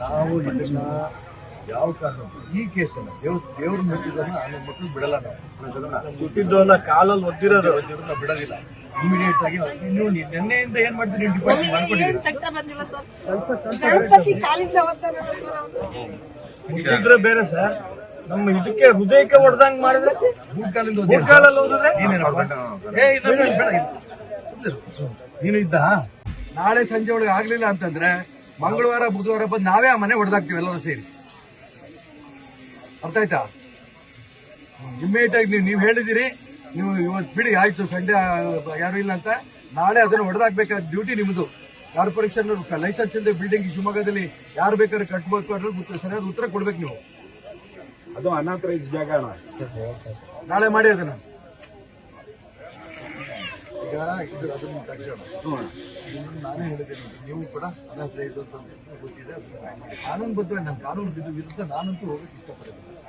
ನಾವು ಇದನ್ನ ಯಾವ ಕಾರಣ ಈ ಕೇಸನ್ನ ದೇವ್ ದೇವ್ರ ಮುಟ್ಟಿದ್ದನ್ನ ನಮ್ಮ ಮಕ್ಕಳು ಬಿಡಲ್ಲ ನಾವು. ಹುಟ್ಟಿದ್ದವನ್ನ ಕಾಲಲ್ಲಿ ಒದ್ದಿರೋದು ದೇವ್ರನ್ನ ಬಿಡೋದಿಲ್ಲ. ಇಮಿಡಿಯೇಟ್ ಆಗಿ ನೀವು ನಿನ್ನೆಯಿಂದ ಏನ್ ಮಾಡ್ತೀರಿ? ಡಿಪಾರ್ಟ್ಮೆಂಟ್ ಮಾಡ್ಕೊಂಡಿದ್ರೆ ಓದ್ತಾನಲ್ಲ ಹುಟ್ಟಿದ್ರೆ ಬೇರೆ ಸರ್. ನಮ್ಮ ಇದಕ್ಕೆ ಹೃದಯಕ್ಕೆ ಹೊಡೆದಂಗ್ ಮಾಡಿದ್ರೆ? ಹೋದ್ರೆ ನೀನು ಇದ್ದ? ನಾಳೆ ಸಂಜೆ ಒಳಗೆ ಆಗ್ಲಿಲ್ಲ ಅಂತಂದ್ರೆ ಮಂಗಳವಾರ ಬುಧವಾರ ಬಂದು ನಾವೇ ಆ ಮನೆ ಹೊಡೆದಾಕ್ತೀವಿ ಎಲ್ಲರೂ ಸೇರಿ. ಅರ್ಥ ಆಯ್ತಾ? ಇಮ್ಮಿಡಿಯೇಟ್ ಆಗಿ ನೀವು ನೀವು ಹೇಳಿದಿರಿ ನೀವು ಇವತ್ತು ಬಿಡಿ ಆಯ್ತು ಸಂಡೇ ಯಾರು ಇಲ್ಲ ಅಂತ. ನಾಳೆ ಅದನ್ನು ಹೊಡೆದಾಕ್ಬೇಕಾದ ಡ್ಯೂಟಿ ನಿಮ್ಮದು. ಕಾರ್ಪೊರೇಷನ್ ಲೈಸೆನ್ಸ್ ಇಲ್ಲದೆ ಬಿಲ್ಡಿಂಗ್ ಶಿವಮೊಗ್ಗದಲ್ಲಿ ಯಾರು ಬೇಕಾದ್ರೆ ಕಟ್ಬೇಕು ಅನ್ನೋದು ಸರಿಯಾದ ಉತ್ತರ ಕೊಡ್ಬೇಕು ನೀವು. ಅದು ಅನಾಥರೈಸ್ ಜಾಗ ಅಣ್ಣ. ನಾಳೆ ಮಾಡಿ ಅದನ್ನ. ಈಗ ಇದು ಅದನ್ನು ತಕ್ಷಣ ನಾನೇ ಹೇಳಿದ್ದೇನೆ. ನೀವು ಕೂಡ ಅನಾಥ ಇದು ಅಂತ ಗೊತ್ತಿದೆ ಅದನ್ನ ಮಾಡಿ. ಕಾನೂನು ಬದ್ಧ ನಮ್ಮ ಕಾನೂನು ವಿರುದ್ಧ ನಾನಂತೂ ಹೋಗಕ್ಕೆ ಇಷ್ಟಪಡೋದಿಲ್ಲ.